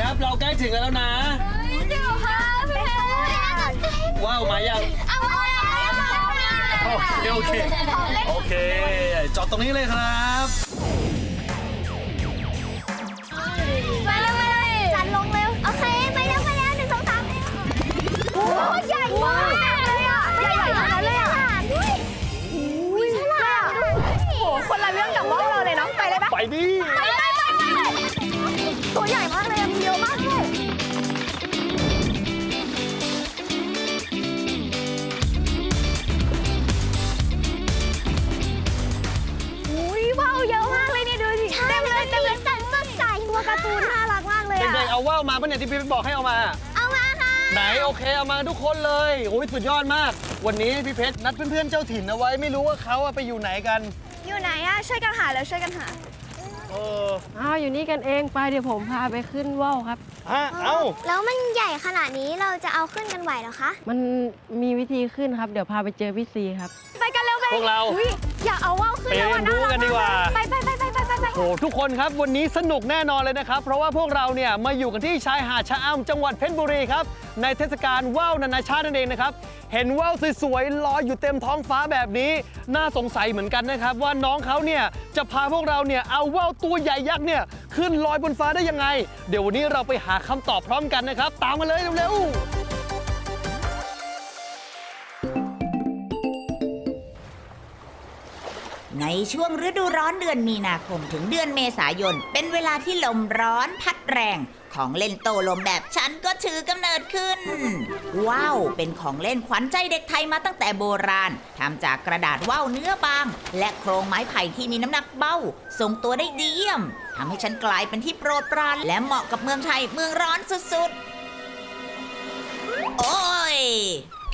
ครับ เราใกล้ถึงกันแล้วนะ เดี๋ยวค่ะพี่เพชรว้าวมายังเอาไว้โอเคโอเคโอเคจอดตรงนี้เลยครับ เลยเด็กๆอะเอาว่าวมาปะเนี่ยที่พี่บอกให้เอามา เอามาค่ะไหนโอเคเอามาทุกคนเลยโอ้ยสุดยอดมาก วันนี้พี่เพชรนัดเพื่อนๆเจ้าถิ่นเอาไว้ไม่รู้ว่าเขาอะไปอยู่ไหนกันอยู่ไหนอะช่วยกันหาแล้วช่วยกันหาเอออ้าวอยู่นี่กันเองไปเดี๋ยวผมพาไปขึ้นว่าวครับ ฮะเอ้าแล้วมันใหญ่ขนาดนี้เราจะเอาขึ้นกันไหวเหรอคะมันมีวิธีขึ้นครับ เดี๋ยวพาไปเจอพี่ซีครับ ไปกันเร็วไปพวกเรา อุ๊ยอยากเอาว่าวขึ้นไปแล้วอะเรียนรู้กันดีกว่าไปไปไปไปไป ไปไปโอ้ทุกคนครับวันนี้สนุกแน่นอนเลยนะครับ เพราะว่าพวกเราเนี่ยมาอยู่กันที่ชายหาดชะอำจังหวัดเพชรบุรีครับในเทศกาลว่าวนานาชาตินั่นเองนะครับเห็นว่าวสวยๆลอยอยู่เต็มท้องฟ้าแบบนี้ น่าสงสัยเหมือนกันนะครับ ว่าน้องเขาเนี่ยจะพาพวกเราเนี่ยเอาว่าวตัวใหญ่ยักษ์เนี่ยขึ้นลอยบนฟ้าได้ยังไง เดี๋ยววันนี้เราไปหาคำตอบพร้อมกันนะครับ ตามมาเลยเร็วๆ ช่วงฤดูร้อนเดือนมีนาคมถึงเดือนเมษายน เป็นเวลาที่ลมร้อนพัดแรง ของเล่นโตลมแบบฉันก็ถือกำเนิดขึ้น ว้าว เป็นของเล่นขวัญใจเด็กไทยมาตั้งแต่โบราณทำจากกระดาษว่าวเนื้อบาง และโครงไม้ไผ่ที่มีน้ำหนักเบาทรงตัวได้ดีเยี่ยมทำให้ฉันกลายเป็นที่โปรดปรานและเหมาะกับเมืองไทยเมืองร้อนสุดๆ โอ้ย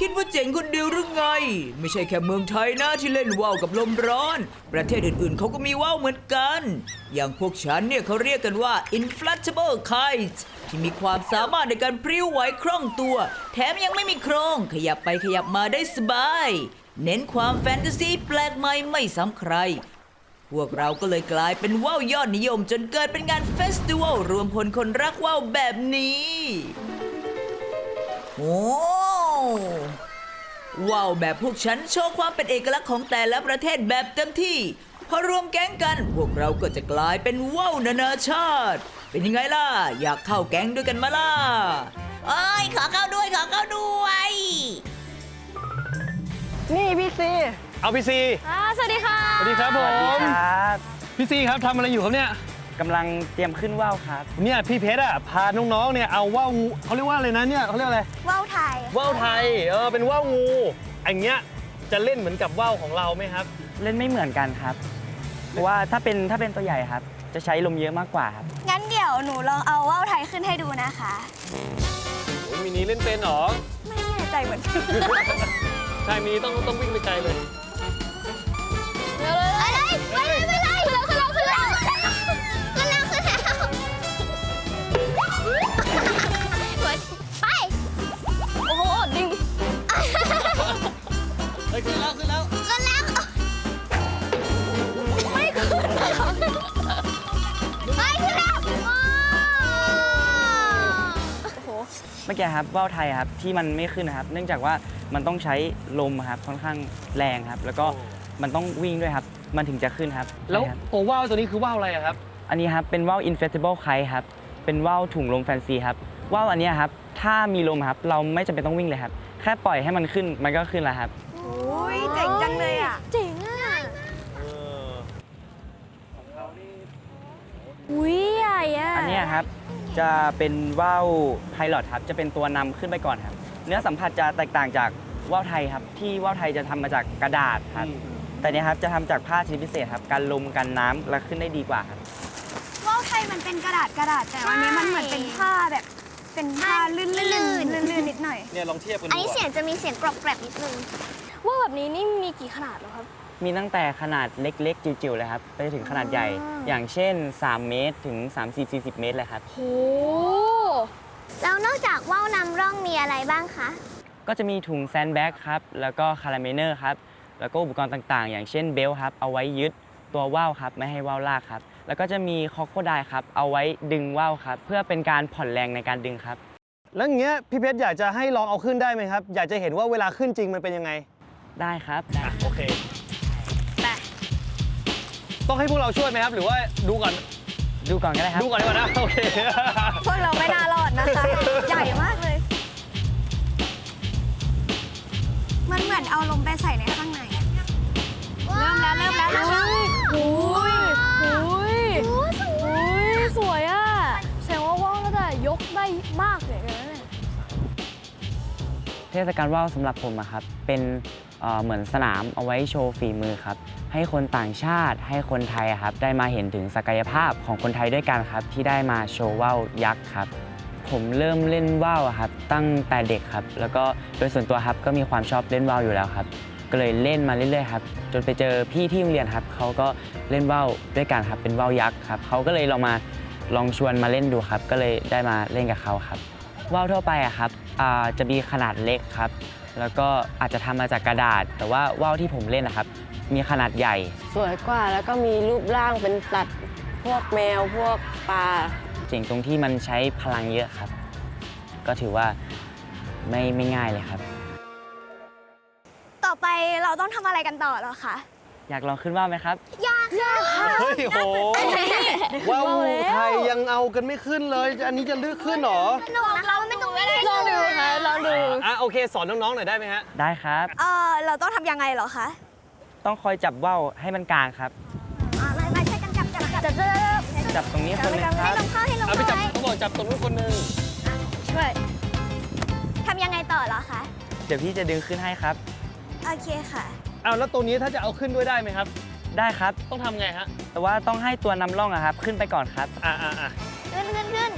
คิดว่าเจ๋งคนเดียวหรือไง ไม่ใช่แค่เมืองไทยนะที่เล่นว่าวกับลมร้อน ประเทศอื่นๆเขาก็มีว่าวเหมือนกัน อย่างพวกฉันเนี่ยเขาเรียกกันว่า inflatable kites ที่มีความสามารถในการพริ้วไหวคล่องตัว แถมยังไม่มีโครง ขยับไปขยับมาได้สบาย เน้นความแฟนตาซีแปลกใหม่ไม่ซ้ำใคร พวกเราก็เลยกลายเป็นว่าวยอดนิยมจนเกิดเป็นงานเฟสติวัลรวมพลคนรักว่าวแบบนี้ ว้าวแบบพวกฉันโชว์ความเป็นเอกลักษณ์ของแต่ละประเทศแบบเต็มที่ พอรวมแก๊งกัน พวกเราก็จะกลายเป็นว่าวนานาชาติ เป็นยังไงล่ะ อยากเข้าแก๊งด้วยกันมาล่ะเอ้ยขอเข้าด้วยขอเข้าด้วย นี่พี่ซีเอาพี่ซี อ่าสวัสดีค่ะ สวัสดีครับผม ครับ พี่ซีครับทำอะไรอยู่ครับเนี่ย กำลังเตรียมขึ้นว่าวครับเนี่ยพี่เพชรอะพาน้องๆเนี่ยเอาว่าวงูเขาเรียกว่าอะไรนะเนี่ยเขาเรียกอะไรว่าวไทยว่าวไทยเออเป็นว่าวงูอันเงี้ยจะเล่นเหมือนกับว่าวของเราไหมครับ เล่นไม่เหมือนกันครับเพราะว่าถ้าเป็นถ้าเป็นตัวใหญ่ครับ จะใช้ลมเยอะมากกว่าครับงั้นเดี๋ยวหนูลองเอาว่าวไทยขึ้นให้ดูนะคะโอ้ยมินิเล่นเป็นเหรอไม่แน่ใจเหมือนกันใช่มินิต้องต้องวิ่งไปไกลเลยไปเลยไปเลยไป เฮ้ยขึ้นแล้วขึ้นแล้วขึ้นแล้ว ไม่ขึ้นแล้วไม่ขึ้นแล้วโอ้โห เมื่อกี้ครับว่าวไทยครับที่มันไม่ขึ้นนะครับ เนื่องจากว่ามันต้องใช้ลมครับค่อนข้างแรงครับ แล้วก็มันต้องวิ่งด้วยครับ มันถึงจะขึ้นครับแล้วใช่ครับตัวว่าวตัวนี้คือว่าวอะไรอะครับ อันนี้ครับเป็นว่าว inflatable kite ครับ เป็นว่าวถุงลมแฟนซีครับ ว่าวอันเนี้ยครับ ถ้ามีลมครับ เราไม่จำเป็นต้องวิ่งเลยครับ แค่ปล่อยให้มันขึ้น มันก็ขึ้นแล้วครับโอ้ ยเจ๋งจังเลยอะ เจ๋งอะเอออุ้ยใหญ่อะอันเนี้ยครับจะเป็นว่าวไพลอตครับจะเป็นตัวนำขึ้นไปก่อนครับ เนื้อสัมผัสจะแตกต่างจากว่าวไทยครับ ที่ว่าวไทยจะทำมาจากกระดาษครับ แต่เนี้ยครับจะทำจากผ้าชนิดพิเศษครับกันลมกันน้ำและขึ้นได้ดีกว่าครับ ว่าวไทยมันเป็นกระดาษกระดาษแต่อันนี้มันเหมือนเป็นผ้าแบบ เป็นผ้าลื่นๆลื่นๆนิดหน่อยเนี่ยลองเทียบกันอันดูนี้เสียงอะจะมีเสียงกรอบแกรบนิดนึง ว่าแบบนี้นี่มีกี่ขนาดเหรอครับ มีตั้งแต่ขนาดเล็กๆ จิ๋วๆเลยครับไปถึงขนาดใหญ่ อ่า อย่างเช่น 3 เมตรถึง 30-40 เมตรเลยครับ โห แล้วนอกจากว่าวนำร่องมีอะไรบ้างคะ ก็จะมีถุงแซนด์แบ็กครับ แล้วก็คาราเมเนอร์ครับ แล้วก็อุปกรณ์ต่างๆ อย่างเช่นเบลต์ครับ เอาไว้ยึดตัวว่าวครับ ไม่ให้ว่าวลากครับ แล้วก็จะมีคอโคไดครับ เอาไว้ดึงว่าวครับ เพื่อเป็นการผ่อนแรงในการดึงครับ แล้วอย่างเงี้ยพี่เพชรอยากจะให้ลองเอาขึ้นได้ไหมครับ อยากจะเห็นว่าเวลาขึ้นจริงมันเป็นยังไง ได้ครับอะโอเคต้องให้พวกเราช่วยไหมครับ หรือว่าดูก่อน ดูก่อนก็ได้ครับดูก่อนดีกว่านะ โอเค พวกเราไม่น่ารอดนะคะ ใหญ่มากเลย มันเหมือนเอาลมไปใส่ในข้างในอะเริ่มแล้ว เริ่มแล้วเริ่มแล้วโอ้ยโอ้ยโอ้ยสวยอะแสดงว่าว่าวน่าจะยกได้มากเลยนะเนี่ยเทศกาลว่าวสำหรับผมอะครับ เป็น เหมือนสนามเอาไว้โชว์ฝีมือครับ ให้คนต่างชาติให้คนไทยครับได้มาเห็นถึงศักยภาพของคนไทยด้วยกันครับ ที่ได้มาโชว์ว่าวยักษ์ครับ ผมเริ่มเล่นว่าวครับตั้งแต่เด็กครับ แล้วก็โดยส่วนตัวครับก็มีความชอบเล่นว่าวอยู่แล้วครับ ก็เลยเล่นมาเรื่อยๆครับจนไปเจอพี่ที่โรงเรียนครับเขาก็เล่นว่าวด้วยกันครับเป็นว่าวยักษ์ครับเขาก็เลยลองมาลองชวนมาเล่นดูครับ ก็เลยได้มาเล่นกับเขาครับว่าวทั่วไปอะครับจะมีขนาดเล็กครับ แล้วก็อาจจะทำมาจากกระดาษ แต่ว่าว่าวที่ผมเล่นนะครับ มีขนาดใหญ่ สวยกว่าแล้วก็มีรูปร่างเป็นสัตว์พวกแมวพวกปลา เจ๋งตรงที่มันใช้พลังเยอะครับ ก็ถือว่าไม่ไม่ง่ายเลยครับ ต่อไปเราต้องทำอะไรกันต่อเหรอคะอยากลองขึ้นว่าวไหมครับยากยากค่ะเฮ้ยโหว่าวไทยยังเอากันไม่ขึ้นเลย อันนี้จะลึกขึ้นเหรอสนุก ค่ะลองดู อะโอเคสอนน้องๆหน่อยได้ไหมฮะ ได้ครับ เออเราต้องทำยังไงเหรอคะต้องคอยจับว่าวให้มันกลางครับ อ่ามามาช่วยกันจับจับจับจับจับจับตรงนี้คนหนึงคให้รับ ลงเข้าให้ลงเอาไปเข้าจับเขาบอกจับตรงนู้นคนหนึงช่วยทำยังไงต่อเหรอคะ เดี๋ยวพี่จะดึงขึ้นให้ครับ โอเคค่ะเอาแล้วตัวนี้ถ้าจะเอาขึ้นด้วยได้ไหมครับ ได้ครับ ต้องทำไงฮะ แต่ว่าต้องให้ตัวนำร่องอะครับ ขึ้นไปก่อนครับ อ่าอ่าอ่าขึ้นขึ้นขึ้น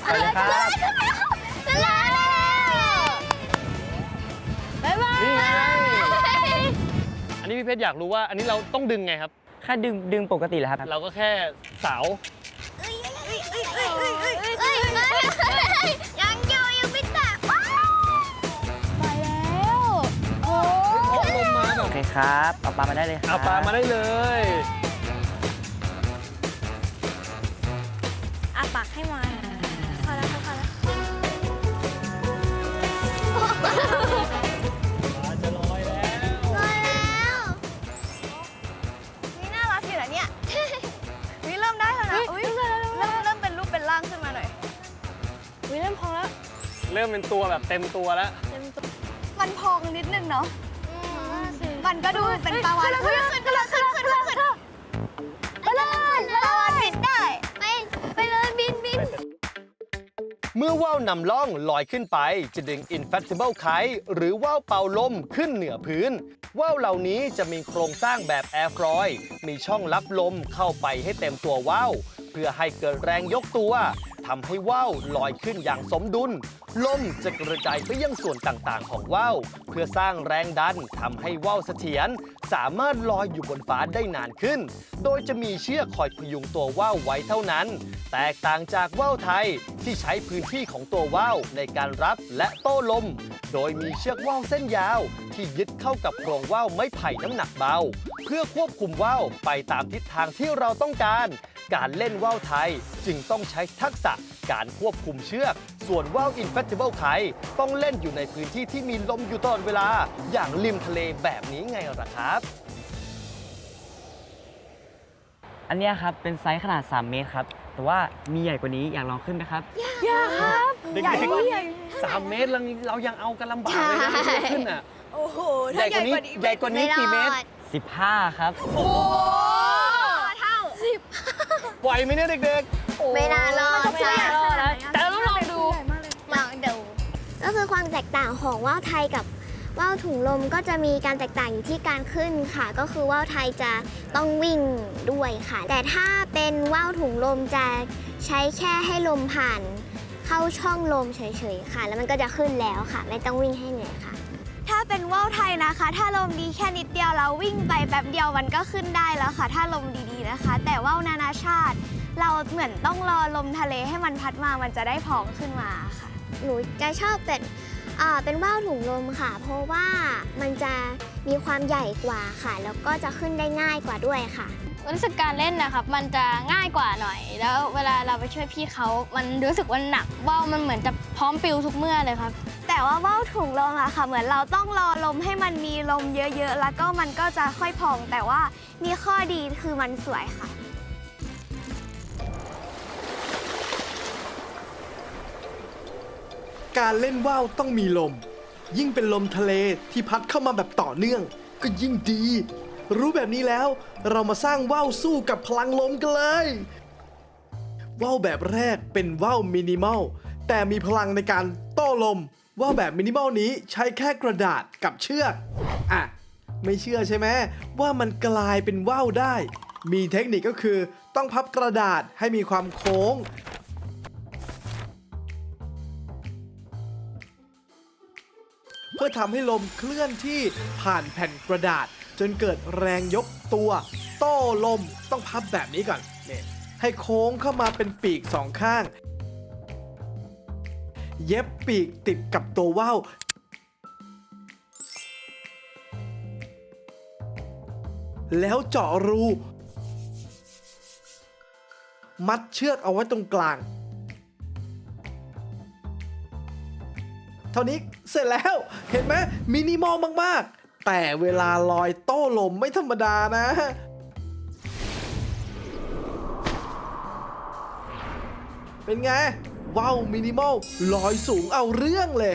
ไปเลยครับ ขึ้นแล้วขึ้นแล้ว บายบายนี่ไง อันนี้พี่เพชรอยากรู้ว่า อันนี้เราต้องดึงไงครับ แค่ดึงดึงปกติแหละครับ เราก็แค่สาว ยังอยู่ยังไม่แตกไปแล้วโอ้ลมมาโอเคครับ เอาปลามาได้เลยเอาปลามาได้เลย อาปากให้ไว เริ่มเป็นตัวแบบเต็มตัวแล้ว มันพองนิดนึงเนาะมันก็ดูเป็นปลาวานขึ้นขึ้นขึ้นขึ้นขึ้นขึ้นขึ้นไปเลยปลาวานบินได้ไปไปเลยบินบินเมื่อว่าวนำล่องลอยขึ้นไป จะดึง inflatable kite หรือว่าวเป่าลมขึ้นเหนือพื้น ว่าวเหล่านี้จะมีโครงสร้างแบบแอร์ฟรอยล์มีช่องรับลมเข้าไปให้เต็มตัวว่าวเพื่อให้เกิดแรงยกตัว ทำให้ว่าวลอยขึ้นอย่างสมดุล ลมจะกระจายไปยังส่วนต่างๆ ของว่าวเพื่อสร้างแรงดันทำให้ว่าวเสถียรสามารถลอยอยู่บนฟ้าได้นานขึ้น โดยจะมีเชือกคอยพยุงตัวว่าวไว้เท่านั้น แตกต่างจากว่าวไทยที่ใช้พื้นที่ของตัวว่าวในการรับและโต้ลม โดยมีเชือกว่าวเส้นยาว ที่ยึดเข้ากับโครงว่าวไม้ไผ่น้ำหนักเบา เพื่อควบคุมว่าวไปตามทิศทางที่เราต้องการ การเล่นว่าวไทยจึงต้องใช้ทักษะการควบคุมเชือก ส่วนว่าว Inflatable Kite ต้องเล่นอยู่ในพื้นที่ที่มีลมอยู่ตลอดเวลา อย่างริมทะเลแบบนี้ไงล่ะครับ อันเนี้ยครับเป็นไซส์ขนาด 3 เมตรครับ แต่ว่ามีใหญ่กว่านี้อยากลองขึ้นไหมครับเด็กๆสามเมตรเราเรายังเอากันลำบากเลยนะไม่ได้ขึ้นอะ โอ้โห ใหญ่กว่านี้ใหญ่กว่านี้กี่เมตร 15 ครับ โอ้เท่าสิบไหวไหมเนี่ยเด็กไม่น่ารอดไม่น่ารอดนะแต่เราต้องลองดู ลองดู ก็คือความแตกต่างของว่าวไทยกับว่าวถุงลมก็จะมีการแตกต่างอยู่ที่การขึ้นค่ะ ก็คือว่าวไทยจะต้องวิ่งด้วยค่ะ แต่ถ้าเป็นว่าวถุงลมจะใช้แค่ให้ลมผ่าน เข้าช่องลมเฉยๆค่ะ แล้วมันก็จะขึ้นแล้วค่ะ ไม่ต้องวิ่งให้เหนื่อยค่ะ ถ้าเป็นว่าวไทยนะคะ ถ้าลมดีแค่นิดเดียวเราวิ่งไปแป๊บเดียวมันก็ขึ้นได้แล้วค่ะ ถ้าลมดีๆนะคะ แต่ว่าวนานาชาติ เราเหมือนต้องรอลมทะเลให้มันพัดมามันจะได้พองขึ้นมาค่ะ หนูจะชอบเป็นอ่าเป็นว่าวถุงลมค่ะ เพราะว่ามันจะมีความใหญ่กว่าค่ะ แล้วก็จะขึ้นได้ง่ายกว่าด้วยค่ะ รู้สึกการเล่นนะครับ มันจะง่ายกว่าหน่อย แล้วเวลาเราไปช่วยพี่เขา มันรู้สึกว่าหนักว่าวมันเหมือนจะพร้อมปิวทุกเมื่อเลยครับ แต่ว่าว่าวถุงลมอะค่ะ เหมือนเราต้องรอลมให้มันมีลมเยอะๆ แล้วก็มันก็จะค่อยพอง แต่ว่ามีข้อดีคือมันสวยค่ะ การเล่นว่าวต้องมีลม ยิ่งเป็นลมทะเลที่พัดเข้ามาแบบต่อเนื่อง ก็ยิ่งดี รู้แบบนี้แล้ว เรามาสร้างว่าวสู้กับพลังลมกันเลยว่าวแบบแรกเป็นว่าวมินิมอลแต่มีพลังในการโต้ลม ว่าแบบมินิมอลนี้ใช้แค่กระดาษกับเชือก อะ ไม่เชื่อใช่ไหมว่ามันกลายเป็นว่าวได้ มีเทคนิคก็คือต้องพับกระดาษให้มีความโค้ง เพื่อทำให้ลมเคลื่อนที่ผ่านแผ่นกระดาษ จนเกิดแรงยกตัว โต้ลมต้องพับแบบนี้ก่อนนี่ให้โค้งเข้ามาเป็นปีกสองข้าง เย็บปีกติดกับตัวว่าวแล้วเจาะรู มัดเชือกเอาไว้ตรงกลาง เท่านี้เสร็จแล้ว เห็นไหมมินิมอลมาก ๆ แต่เวลาลอยโต้ลมไม่ธรรมดานะเป็นไง ว่าวมินิมอลลอยสูงเอาเรื่องเลย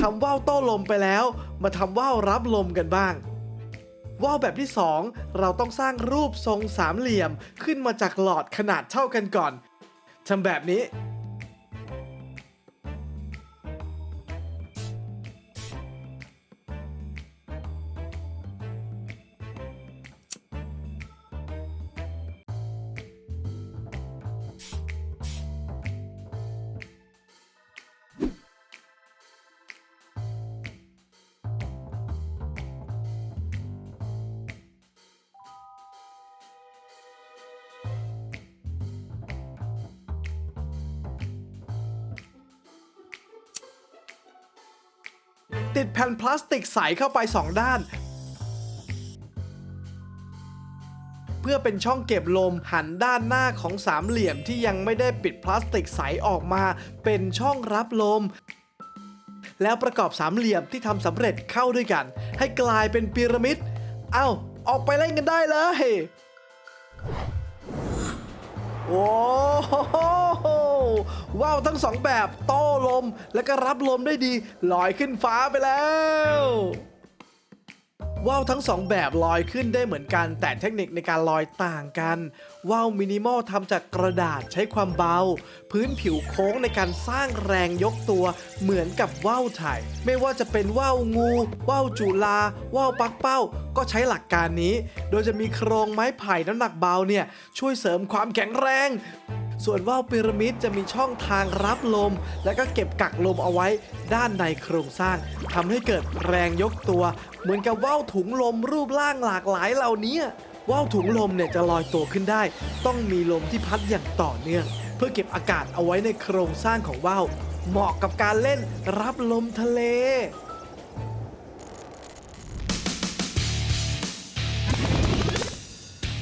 ทำว่าวโต้ลมไปแล้ว มาทำว่าวรับลมกันบ้างว่าวแบบที่ 2 เราต้องสร้างรูปทรงสามเหลี่ยมขึ้นมาจากหลอดขนาดเท่ากันก่อนทำแบบนี้ ติดแผ่นพลาสติกใสเข้าไป 2 ด้าน เพื่อเป็นช่องเก็บลมหันด้านหน้าของสามเหลี่ยมที่ยังไม่ได้ปิดพลาสติกใสออกมา เป็นช่องรับลม แล้วประกอบสามเหลี่ยมที่ทำสำเร็จเข้าด้วยกัน ให้กลายเป็นพีระมิด เอ้า ออกไปเล่นกันได้เลยโอ้โห ว้าวทั้งสองแบบโต้ลม และก็รับลมได้ดีลอยขึ้นฟ้าไปแล้วว่าวทั้งสองแบบลอยขึ้นได้เหมือนกัน แต่เทคนิคในการลอยต่างกันว่าวมินิมอลทำจากกระดาษใช้ความเบา พื้นผิวโค้งในการสร้างแรงยกตัวเหมือนกับว่าวไทยไม่ว่าจะเป็นว่าวงูว่าวจุลาว่าวปักเป้า ก็ใช้หลักการนี้ โดยจะมีโครงไม้ไผ่น้ำหนักเบาเนี่ยช่วยเสริมความแข็งแรง ส่วนว่าวพีระมิดจะมีช่องทางรับลม และก็เก็บกักลมเอาไว้ด้านในโครงสร้างทำให้เกิดแรงยกตัว เหมือนกับว่าวถุงลมรูปร่างหลากหลายเหล่านี้ว่าวถุงลมเนี่ยจะลอยตัวขึ้นได้ ต้องมีลมที่พัดอย่างต่อเนื่อง เพื่อเก็บอากาศเอาไว้ในโครงสร้างของว่าวเหมาะกับการเล่นรับลมทะเล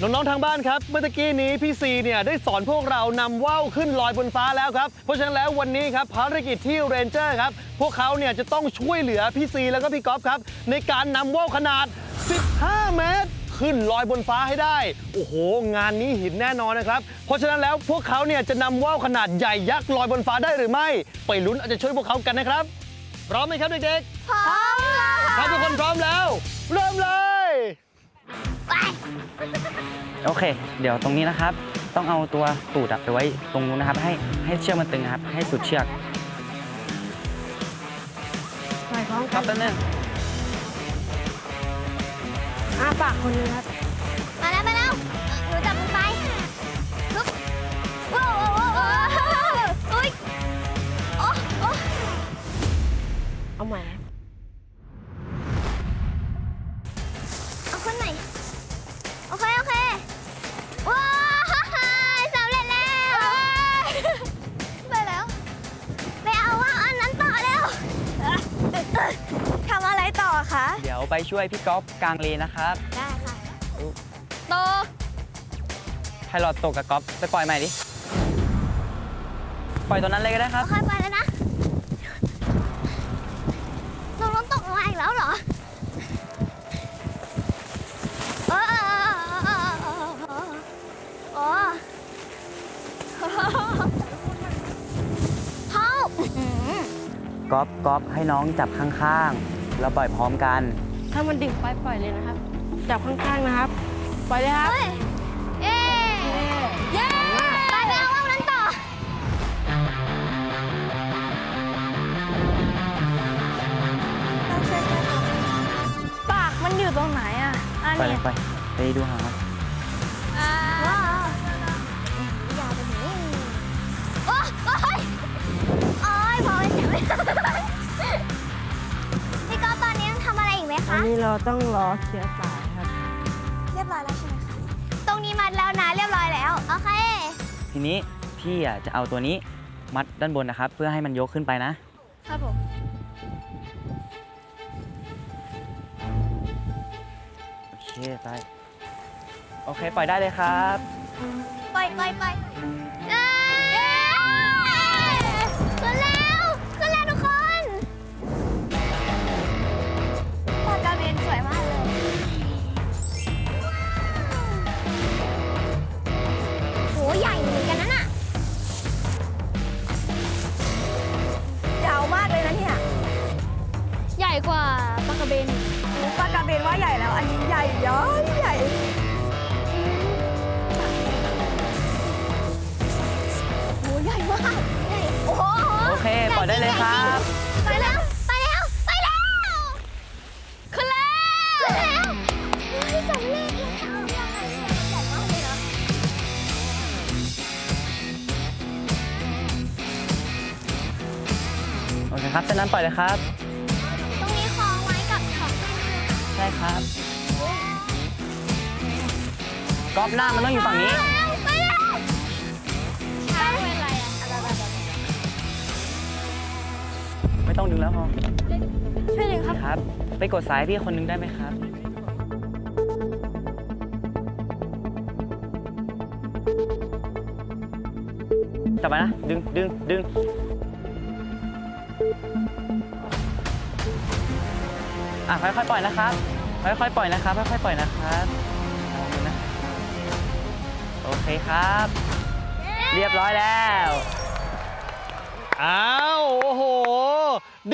น้องๆ ทางบ้านครับ เมื่อตะกี้นี้พี่ซีเนี่ยได้สอนพวกเรานำว่าวขึ้นลอยบนฟ้าแล้วครับ เพราะฉะนั้นแล้ววันนี้ครับภารกิจที่เรนเจอร์ครับ พวกเขาเนี่ยจะต้องช่วยเหลือพี่ซีแล้วก็พี่ก๊อฟครับ ในการนำว่าวขนาด 15 เมตร ขึ้นลอยบนฟ้าให้ได้ โอ้โห งานนี้หินแน่นอนนะครับ เพราะฉะนั้นแล้วพวกเขาเนี่ยจะนำว่าวขนาดใหญ่ยักษ์ลอยบนฟ้าได้หรือไม่ ไปลุ้นอาจจะช่วยพวกเขากันนะครับพร้อมไหมครับเด็กพร้อมแล้วๆถ้าทุกคนพร้อมแล้ว เริ่มเลยไป โอเค เดี๋ยวตรงนี้นะครับ ต้องเอาตัวตูดอะไปไว้ตรงนู้นนะครับ ให้ให้เชือกมันตึงนะครับ ให้สุดเชือกไปพร้อมคกัรันบแป๊บนึงอาปากคนนึงครับมาแล้วมาแล้วหนูจับมันไปฮึบว้าวว้าวว้าวอุ้ยโอ้โอ้เอาใหม่เอา ทำอะไรต่อคะ เดี๋ยวไปช่วยพี่ก๊อฟกลางเลนนะครับ ได้ค่ะ ตก ไพลอตตกกับก๊อฟไปปล่อยใหม่ดิ ปล่อยตัวนั้นเลยก็ได้ครับ ค่อยไปแล้ว ก๊อฟก๊อฟให้น้องจับข้างๆ แล้วปล่อยพร้อมกัน ถ้ามันดิ่งไปปล่อยเลยนะครับ จับข้างๆนะครับ ปล่อยเลยครับเฮ้ยเย้เย้ไปไปเอาว่าวนั้นต่อ ปากมันอยู่ตรงไหนอะอันไปเลนี้ยไปไปดูหาง ต้องรอเคลียร์สายครับ เรียบร้อยแล้วใช่ไหมคะ ตรงนี้มัดแล้วนะเรียบร้อยแล้ว โอเค ทีนี้พี่อะจะเอาตัวนี้มัดด้านบนนะครับ เพื่อให้มันยกขึ้นไปนะ ครับผม โอเคไป โอเค ปล่อยได้เลยครับ ปล่อยปล่อยปล่อยเย้ กว่าปลากระเบนปลากระเบนว่าใหญ่แล้ว อันนี้ใหญ่ย้อยใหญ่โหใหญ่มากใหญ่โอ้โหโอเคปล่อยได้เลยครับ ไปแล้ว ไปแล้ว ไปแล้วขึ้นแล้วขึ้นแล้วเฮ้ยสำเร็จแล้วใหญ่มากเลยนะโอเคครับเส้นนั้นปล่อยเลยครับ ครับก๊อฟหน้ามันต้องอยู่ฝั่งนี้ไปแล้วช้างเป็นไรอะไม่ต้องดึงแล้วพอช่วยดึงครับ ครับ ไปกดสายพี่คนนึงได้ไหมครับจับมานะ ดึงดึงดึงอะค่อยๆปล่อยนะครับ ค่อยๆปล่อยนะครับค่อยๆปล่อยนะครับลองดูนะโอเคครับ เรียบร้อยแล้วอ้าวโอ้โห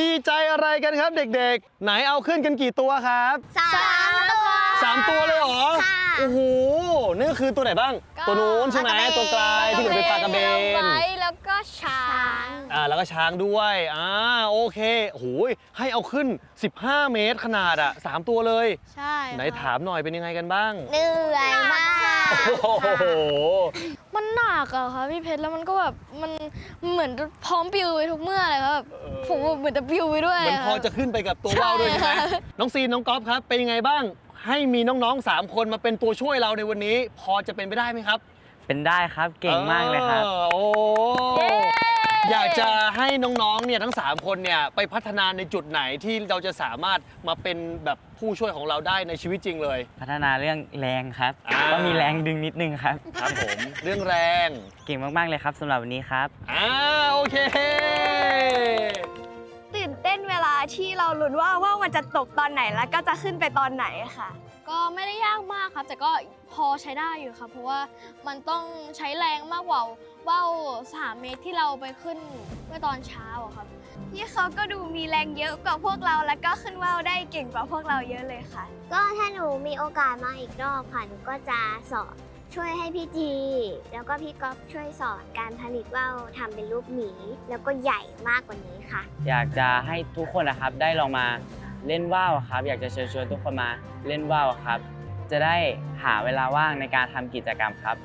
ดีใจอะไรกันครับเด็กๆ ไหนเอาขึ้นกันกี่ตัวครับสามตัวสามตัวเลยเหรอค่ะโอ้โหนี่ก็คือตัวไหนบ้าง ตัวนู้นใช่ไหมตัวกลายที่เหมือนเป็นปลากระเบนไว้แล้วก็ช้าง อ่าแล้วก็ช้างด้วยอ่าโอเคโอ้โหให้เอาขึ้น 15 เมตรขนาดอะสามตัวเลย ใช่ไหนครับถามหน่อยเป็นยังไงกันบ้าง เหนื่อยมากโอ้โห มันหนักอะค่ะพี่เพชรแล้วมันก็แบบมันเหมือนพร้อมปลิวไปทุกเมื่อเลยครับผมแบบเหมือนจะปลิวไปด้วยเหมือนพอจะขึ้นไปกับตัวว่าวด้วยใช่ไหมใช่ค่ะน้องซีนน้องก๊อฟครับ เป็นยังไงบ้าง ให้มีน้องๆ 3 คนมาเป็นตัวช่วยเราในวันนี้ พอจะเป็นไปได้ไหมครับเป็นได้ครับเก่งมากเลยครับ ออโอ้ อยากจะให้น้องๆ เนี่ยทั้ง 3 คนเนี่ยไปพัฒนาในจุดไหนที่เราจะสามารถมาเป็นแบบผู้ช่วยของเราได้ในชีวิตจริงเลย พัฒนาเรื่องแรงครับอ่าก็มีแรงดึงนิดนึงครับ ครับผม เรื่องแรง เก่งมาก ๆ เลยครับสำหรับวันนี้ครับ อ่าโอเค ตื่นเต้นเวลาที่เราลุ้นว่าว่ามันจะตกตอนไหนแล้วก็จะขึ้นไปตอนไหนค่ะ ก็ไม่ได้ยากมากครับ แต่ก็พอใช้ได้อยู่ครับเพราะว่ามันต้องใช้แรงมากกว่าว่าวสามเมตรที่เราไปขึ้นเมื่อตอนเช้าอะครับ พี่เขาก็ดูมีแรงเยอะกว่าพวกเราแล้วก็ขึ้นว่าวได้เก่งกว่าพวกเราเยอะเลยค่ะ ก็ถ้าหนูมีโอกาสมาอีกรอบค่ะหนูก็จะสอนช่วยให้พี่จีแล้วก็พี่ก๊อฟช่วยสอนการผลิตว่าวทำเป็นรูปหมี แล้วก็ใหญ่มากกว่านี้ค่ะ อยากจะให้ทุกคนนะครับได้ลองมา เล่นว่าวครับ อยากจะเชิญชวนทุกคนมาเล่นว่าวครับ จะได้หาเวลาว่างในการทำกิจกรรมครับ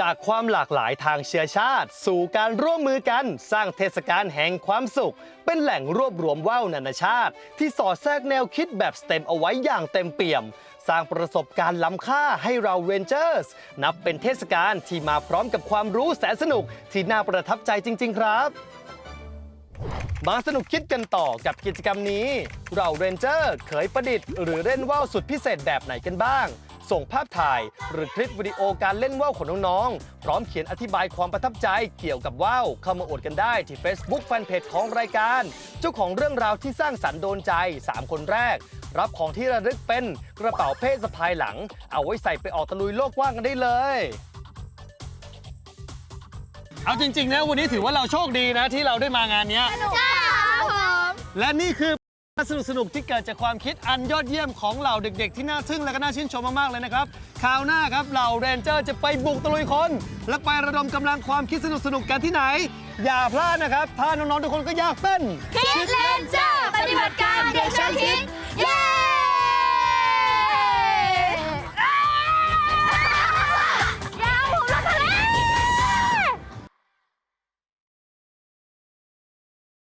จากความหลากหลายทางเชื้อชาติ สู่การร่วมมือกัน สร้างเทศกาลแห่งความสุข เป็นแหล่งรวบรวมว่าวนานาชาติ ที่สอดแทรกแนวคิดแบบสเต็มเอาไว้อย่างเต็มเปี่ยม สร้างประสบการณ์ล้ำค่าให้เราเรนเจอร์สนับเป็นเทศกาลที่มาพร้อมกับความรู้แสนสนุกที่น่าประทับใจจริง ๆ ครับ มาสนุกคิดกันต่อกับกิจกรรมนี้ เราเรนเจอร์เคยประดิษฐ์หรือเล่นว่าวสุดพิเศษแบบไหนกันบ้าง ส่งภาพถ่ายหรือคลิปวิดีโอการเล่นว่าวของน้องๆ พร้อมเขียนอธิบายความประทับใจเกี่ยวกับว่าวเข้ามาอวดกันได้ที่ Facebook Fanpage ของรายการ เจ้าของเรื่องราวที่สร้างสรรค์โดนใจ 3 คนแรก รับของที่ระลึกเป็นกระเป๋าเป้สะพายหลัง เอาไว้ใส่ไปออกตะลุยโลกว้างกันได้เลย เอาจริงๆนะวันนี้ถือว่าเราโชคดีนะที่เราได้มางานเนี้ย ใช่ครับผมและนี่คือสนุกสนุกๆที่เกิดจากความคิดอันยอดเยี่ยมของเหล่าเด็ก ๆ ที่น่าทึ่งและก็น่าชื่นชมมากๆเลยนะครับคราวหน้าครับเหล่าเรนเจอร์จะไปบุกตะลุยคน และไประดมกำลังความคิดสนุกสนุกๆกันที่ไหน อย่าพลาดนะครับถ้าน้องๆทุกคนก็อยากเป็น คิดเลนเจอร์ปฏิบัติการเด็กช่างคิด